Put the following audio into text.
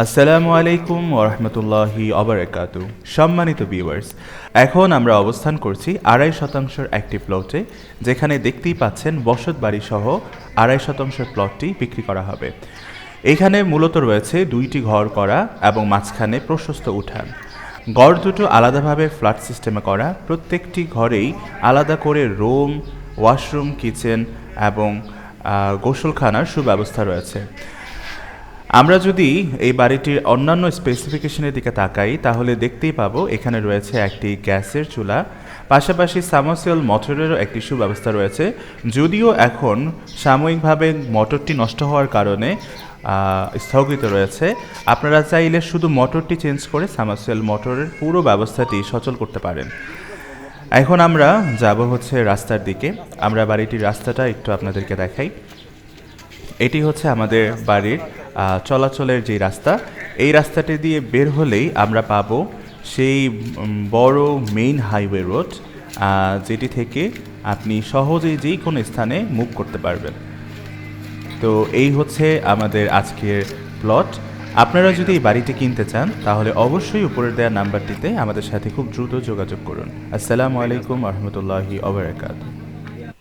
আসসালামু আলাইকুম ওরহমতুল্লাহি অবরাকাতু সম্মানিত ভিউয়ার্স এখন আমরা অবস্থান করছি আড়াই শতাংশের একটি প্লটে যেখানে দেখতেই পাচ্ছেন বসত বাড়ি সহ আড়াই শতাংশের প্লটটি বিক্রি করা হবে। এখানে মূলত রয়েছে দুইটি ঘর করা এবং মাঝখানে প্রশস্ত উঠান। ঘর দুটো আলাদাভাবে ফ্ল্যাট সিস্টেমে করা। প্রত্যেকটি ঘরেই আলাদা করে রুম ওয়াশরুম কিচেন এবং গোসলখানার সুব্যবস্থা রয়েছে। আমরা যদি এই বাড়িটির অন্যান্য স্পেসিফিকেশনের দিকে তাকাই, তাহলে দেখতেই পাবো এখানে রয়েছে একটি গ্যাসের চুলা, পাশাপাশি সামাসিয়াল মোটরেরও একটি সুব্যবস্থা রয়েছে। যদিও এখন সাময়িকভাবে মোটরটি নষ্ট হওয়ার কারণে স্থগিত রয়েছে। আপনারা চাইলে শুধু মোটরটি চেঞ্জ করে সামাসিয়াল মোটরের পুরো ব্যবস্থাটি সচল করতে পারেন। এখন আমরা যাব হচ্ছে রাস্তার দিকে। আমরা বাড়িটির রাস্তাটা একটু আপনাদেরকে দেখাই। এটি হচ্ছে আমাদের বাড়ির চলাচলের যে রাস্তা, এই রাস্তাটি দিয়ে বের হলেই আমরা পাবো সেই বড় মেইন হাইওয়ে রোড যেটি থেকে আপনি সহজেই যেই কোনো স্থানে মুভ করতে পারবেন। তো এই হচ্ছে আমাদের আজকের প্লট আপনারা যদি এই বাড়িটি কিনতে চান, তাহলে অবশ্যই উপরের দেওয়া নাম্বারটিতে আমাদের সাথে খুব দ্রুত যোগাযোগ করুন। আসসালামু আলাইকুম রহমতুল্লাহি ওবরাকাতু